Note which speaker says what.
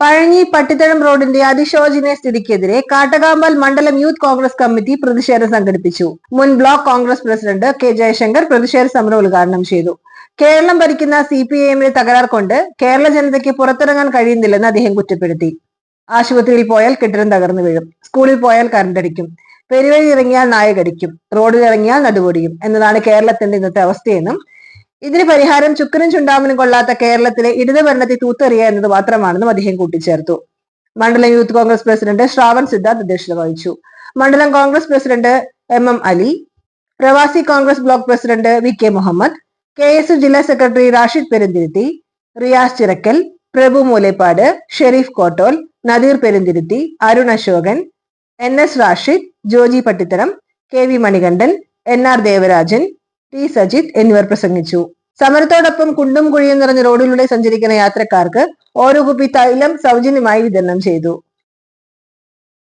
Speaker 1: പഴഞ്ഞി പട്ടിത്തഴം റോഡിന്റെ അതിശോചനീയ സ്ഥിതിക്കെതിരെ കാട്ടകാമ്പൽ മണ്ഡലം youth Congress committee പ്രതിഷേധം സംഘടിപ്പിച്ചു. മുൻ block Congress president K Jayashankar പ്രതിഷേധ സമരം ഉദ്ഘാടനം ചെയ്തു. കേരളം ഭരിക്കുന്ന സി പി ഐ എമ്മിന്റെ തകരാർ കൊണ്ട് കേരള ജനതയ്ക്ക് പുറത്തിറങ്ങാൻ കഴിയുന്നില്ലെന്ന് അദ്ദേഹം കുറ്റപ്പെടുത്തി. ആശുപത്രിയിൽ പോയാൽ കെട്ടിടം തകർന്നു വീഴും. സ്കൂളിൽ പോയാൽ കറണ്ടടിക്കും പെരുവഴി ഇറങ്ങിയാൽ നായകടിക്കും. റോഡിൽ ഇറങ്ങിയാൽ നടുപൊടിയും എന്നതാണ് കേരളത്തിന്റെ ഇന്നത്തെ അവസ്ഥയെന്നും ഇതിന് പരിഹാരം ചുക്കനും ചുണ്ടാമനും കൊള്ളാത്ത കേരളത്തിലെ ഇടതു ഭരണത്തെ തൂത്തെറിയുക എന്നത് മാത്രമാണെന്നും അദ്ദേഹം കൂട്ടിച്ചേർത്തു. മണ്ഡലം യൂത്ത് കോൺഗ്രസ് പ്രസിഡന്റ് ശ്രാവൺ സിദ്ധാർത്ഥ് അധ്യക്ഷത വഹിച്ചു. മണ്ഡലം Congress president M M Ali Pravasi Congress block president V K Muhammad K S ജില്ലാ secretary Rashid Perumthiruthi Riyas Chirakkal Prabhu Moolepad Sharif Kottol Nadeer Perumthiruthi Arun Ashokan N S Rashid Joji Pattitharam K V Manikandan N R Devarajan T. Sajith എന്നിവർ പ്രസംഗിച്ചു. സമരത്തോടൊപ്പം കുണ്ടും കുഴിയും നിറഞ്ഞ റോഡിലൂടെ സഞ്ചരിക്കുന്ന യാത്രക്കാർക്ക് ഓരോ കുപ്പി തൈലം സൗജന്യമായി വിതരണം ചെയ്തു.